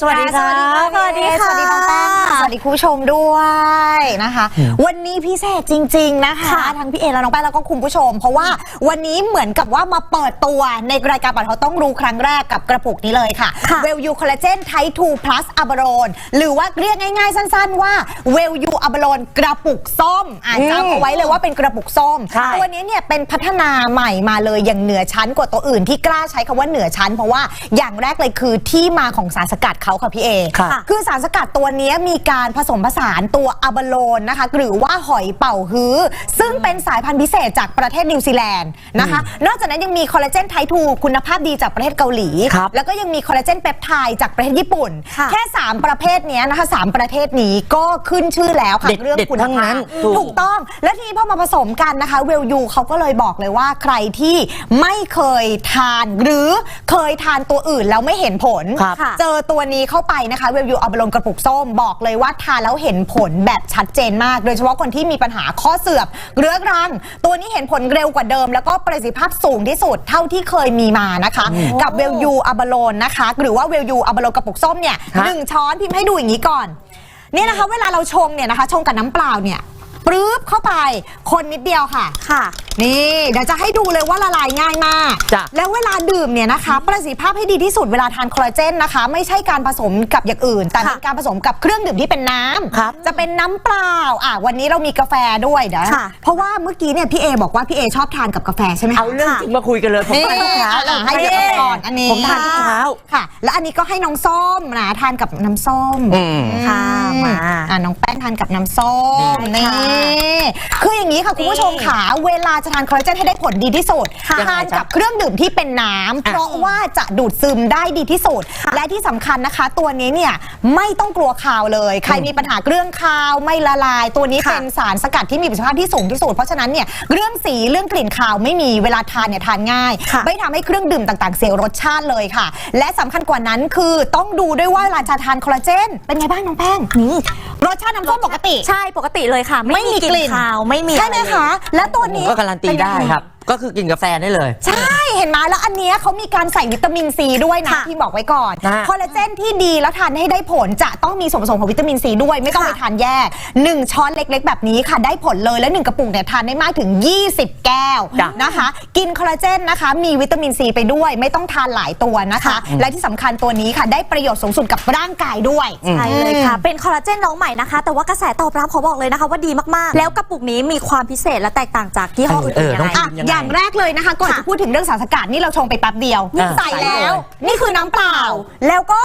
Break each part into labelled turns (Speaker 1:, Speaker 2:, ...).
Speaker 1: สวัสดีค่ะ
Speaker 2: สวัสดีค่ะ
Speaker 1: สวัสดีน้องแป้งค่ะสวัสดีคุณผู้ชมด้วยนะคะ วันนี้พิเศษจริง ๆ นะคะ
Speaker 2: ค่ะ
Speaker 1: ทั้งพี่เอและน้องแป้งแล้วก็คุณผู้ชม เพราะว่าวันนี้เหมือนกับว่ามาเปิดตัวในรายการปัดเขาต้องรู้ครั้งแรกกับกระปุกนี้เลยค่ะ
Speaker 2: ค่ะ
Speaker 1: เวลยูคอลลาเจนไท2 plus อะบาโรนหรือว่าเรียกง่าย ๆ สั้น ๆ ว่าเวลยูอะบาโรนกระปุกส้มอ่านจำเอาไว้เลยว่าเป็นกระปุกส้ม
Speaker 2: ใช่
Speaker 1: ตัวนี้เนี่ยเป็นพัฒนาใหม่มาเลยอย่างเหนือชั้นกว่าตัวอื่นที่กล้าใช้คำว่าเหนือชั้น เพราะว่าอย่างแรกเลยคือที่มาของสารสกัดเขาค่ะพี่เอ
Speaker 2: ค่ะ
Speaker 1: คือสารสกัดตัวนี้มีการผสมผสานตัวอะบาโลนนะคะ หรือว่าหอยเป่าฮื้อ ซึ่งเป็นสายพันธุ์พิเศษจากประเทศนิวซีแลนด์นะคะ นอกจากนั้นยังมีคอลลาเจนไททูคุณภาพดีจากประเทศเกาหลี
Speaker 2: ครับ
Speaker 1: แล้วก็ยังมีคอลลาเจนเปปไทด์จากประเทศญี่ปุ่น
Speaker 2: ค่ะ
Speaker 1: แค่ 3 ประเภทเนี้ยนะคะสามประเทศนี้ก็ขึ้นชื่อแล้วค่ะ
Speaker 2: เด็ด
Speaker 1: เรื่อง
Speaker 2: เด็ด
Speaker 1: คุณ
Speaker 2: ทั้งนั้
Speaker 1: ภาพ
Speaker 2: นถูก
Speaker 1: ถูกต้อง และทีนี้พอมาผสมกันนะคะเวลยูเขาก็เลยบอกเลยว่าใครที่ไม่เคยทานหรือเคยทานตัวอื่นแล้วไม่เห็นผล
Speaker 2: ครับ
Speaker 1: เจอตัวนี้เข้าไปนะคะเวลยูเอาไปลงกระปุกส้มบอกเลยว่าทานแล้วเห็นผลแบบชัดเจนมาก โดยเฉพาะคนที่มีปัญหาข้อเสื่อมเรื้อรัง ตัวนี้เห็นผลเร็วกว่าเดิม แล้วก็ประสิทธิภาพสูงที่สุดเท่าที่เคยมีมานะคะ กับเวลยูอะบาโลนนะคะ หรือว่าเวลยูอะบาโลนกระปุกส้มเนี่ย
Speaker 2: ฮะ
Speaker 1: หนึ่งช้อนพิมพ์ให้ดูอย่างนี้ก่อนเนี่ยนะคะ เวลาเราชงเนี่ยนะคะ ชงกับน้ำเปล่าเนี่ยปรื๊บเข้าไป คนนิดเดียวค่ะ
Speaker 2: ค่ะ
Speaker 1: นี่เดี๋ยวจะให้ดูเลยว่าละลายง่ายมาก
Speaker 2: จ้ะ
Speaker 1: แล้วเวลาดื่มเนี่ยนะคะ ประสิทธิภาพให้ดีที่สุดเวลาทานคอลลาเจนนะคะ ไม่ใช่การผสมกับอย่างอื่น แต่
Speaker 2: ค่ะ
Speaker 1: เป็นการผสมกับเครื่องดื่มที่เป็นน้ำ
Speaker 2: ครับ
Speaker 1: จะเป็นน้ำเปล่าอะวันนี้เรามีกาแฟด้วยเดี๋ยว
Speaker 2: ค่ะ
Speaker 1: เพราะว่าเมื่อกี้เนี่ยพี่เอบอกว่าพี่เอชอบทานกับกาแฟใช่ไหมคะ
Speaker 2: เอาเรื่องจริงมาคุยกันเลยผม
Speaker 1: นี่
Speaker 2: ทานทุกเช้า
Speaker 1: อะให้
Speaker 2: ให้
Speaker 1: พี่
Speaker 2: เด็
Speaker 1: เอก
Speaker 2: ก่
Speaker 1: ก่
Speaker 2: อ
Speaker 1: อนนอันนี้
Speaker 2: ผมทานทุกเช้า
Speaker 1: ค่ะ แล้วอันนี้ก็ให้น้องส้มนะทานกับน้ำส้ม
Speaker 2: อืม
Speaker 1: ค่ะ
Speaker 2: มา
Speaker 1: อะน้องแป้งทานกับน้ำส้ม
Speaker 2: นี่
Speaker 1: นี่
Speaker 2: ค่ะ
Speaker 1: คืออย่างนี้ค่ะคุณผู้ชมค่ะเวลาจะทานคอลลาเจนให้ได้ผลดีที่สุด
Speaker 2: ค่ะ
Speaker 1: ทานกับเครื่องดื่มที่เป็นน้ำเพราะว่าจะดูดซึมได้ดีที่สุด และที่สำคัญนะคะ ตัวนี้เนี่ยไม่ต้องกลัวคาวเลย ใครมีปัญหาเรื่องคาวไม่ละลาย ตัวนี้
Speaker 2: ค่ะ
Speaker 1: เป็นสารสกัดที่มีประสิทธิภาพที่สูงที่สุด เพราะฉะนั้นเนี่ยเรื่องสีเรื่องกลิ่นคาวไม่มีเวลาทานเนี่ยทานง่าย
Speaker 2: ค่ะ
Speaker 1: ไม่ทำให้เครื่องดื่มต่างๆ เสียรสชาติเลยค่ะ และสำคัญกว่านั้นคือต้องดูด้วยว่าเวลาจะทานคอลลาเจนเป็นไงบ้างน้องแป้ง
Speaker 2: นี่
Speaker 1: รสชาติน้ำส้มปกติ
Speaker 3: ใช่ปกติเลยค่ะ ไม่มีกลิ่นคาวไม่มี
Speaker 1: ใช่ไหม
Speaker 3: อรเลย
Speaker 1: คะ และตัวนี้
Speaker 2: ก็การันตี
Speaker 1: เป็นยัง
Speaker 2: ได้
Speaker 1: ง
Speaker 2: ครับ ก็คือกินกาแฟได้เลย
Speaker 1: ใช่ เห็นไหมแล้วอันเนี้ยเขามีการใส่วิตามินซีด้วยนะ
Speaker 3: ค่ะ
Speaker 1: ที่บอกไว้ก่อน
Speaker 2: นะ
Speaker 1: คอลลาเจนที่ดีแล้วทานให้ได้ผลจะต้องมีส่วนผสมของวิตามินซีด้วย ไม่ต้องไป
Speaker 3: ค่ะ
Speaker 1: ทานแยก 1 ช้อนเล็ก ๆ แบบนี้ค่ะได้ผลเลยและ 1 กระปุกเนี่ยทานได้มากถึง 20 แก้ว
Speaker 2: จ้ะ
Speaker 1: นะคะ กินคอลลาเจนนะคะ มีวิตามินซีไปด้วย ไม่ต้องทานหลายตัวนะคะ และที่สำคัญตัวนี้ค่ะได้ประโยชน์สูงสุดกับร่างกายด้วย
Speaker 3: ใช่เลยค่ะ เป็นคอลลาเจนน้องใหม่นะคะ แต่ว่ากระแสตอบรับเขาบอกเลยนะคะว่าดีมากๆ แล้วกระปุกนี้มีความพิเศษและแตกต่างจากที่ห้ออื่น
Speaker 2: เออ
Speaker 3: ๆยัง
Speaker 2: ต้อง
Speaker 3: ไง
Speaker 1: อะ
Speaker 2: ยังไง
Speaker 1: อย่างแรกเลยนะคะก่อน
Speaker 3: ค่ะ
Speaker 1: จะพูดถึงเรื่องสารสกัดนี่เราชงไปแป๊บเดียว
Speaker 2: อ่า
Speaker 1: ใส่
Speaker 2: ใส่
Speaker 1: แล้ว
Speaker 2: เลย
Speaker 1: นี่คือน้ำเปล่า แล้วก็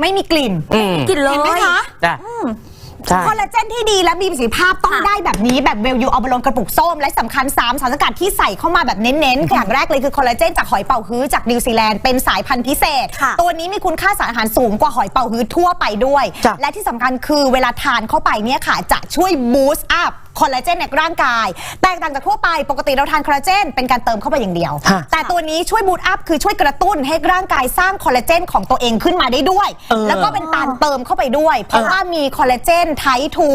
Speaker 1: ไม่มีกลิ่น
Speaker 2: อืม
Speaker 3: กินเลย
Speaker 1: เห็นไหมคะ
Speaker 2: จ้ะใช่
Speaker 1: คอลลาเจนที่ดีและมีประสิทธิภาพต้อง
Speaker 3: ค่ะ
Speaker 1: ได้แบบนี้แบบเวลยูเอาไปลงกระปุกส้ม และสำคัญ 3 สารสกัดที่ใส่เข้ามาแบบเน้นๆอย่างแรกเลยคือคอลลาเจนจากหอยเป่าฮื้อจากนิวซีแลนด์เป็นสายพันธุ์พิเศษ
Speaker 3: ค่ะ
Speaker 1: ตัวนี้มีคุณค่าสารอาหารสูงกว่าหอยเป่าฮื้อทั่วไปด้วย
Speaker 2: จ้ะ
Speaker 1: และที่สำคัญคือเวลาทานเข้าไปเนี่ยค่ะ จะช่วยบูสต์อัพ คอลลาเจนในร่างกาย แตกต่างจากทั่วไปปกติเราทานคอลลาเจนเป็นการเติมเข้าไปอย่างเดียว
Speaker 2: ฮะ
Speaker 1: แต่ตัวนี้ช่วยบูสต์อัพคือช่วยกระตุ้นให้ร่างกายสร้างคอลลาเจนของตัวเองขึ้นมาได้ด้วย
Speaker 2: เออ
Speaker 1: แล้วก็เป็นการเติมเข้าไปด้วย เพราะ
Speaker 2: เออ
Speaker 1: ว่ามีคอลลาเจนไททู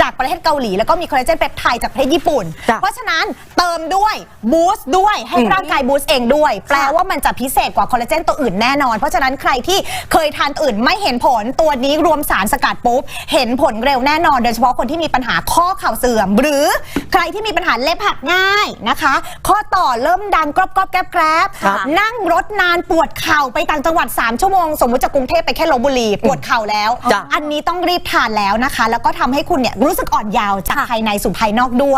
Speaker 1: จากประเทศเกาหลี แล้วก็มีคอลลาเจนเปปไทด์จากประเทศญี่ปุ่น
Speaker 2: จ้ะ
Speaker 1: เพราะฉะนั้นเติมด้วยบูสต์ด้วยให้ร่างกายบูสต์เองด้วย แปลว่ามันจะพิเศษกว่าคอลลาเจนตัวอื่นแน่นอน เพราะฉะนั้นใครที่เคยทานตัวอื่นไม่เห็นผลตัวนี้รวมสารสกัดปุ๊บ เห็นผลเร็วแน่นอน โดยเฉพาะคนที่มีปัญหาข้อเข่าเสื่อมหรือใครที่มีปัญหาเล็บหักง่ายนะคะ ข้อต่อเริ่มดังกรอบกรอบแกรบแกรบ
Speaker 2: ครับ
Speaker 1: นั่งรถนานปวดเข่าไปต่างจังหวัด 3 ชั่วโมง สมมุติจากกรุงเทพไปแค่ลบบุรีปวดเข่าแล้ว
Speaker 2: จ้ะ
Speaker 1: อันนี้ต้องรีบทานแล้วนะคะ แล้วก็ทำให้คุณเนี่ยรู้สึกอ่อนเยาว์จากภายในสู่ภายนอกด้วย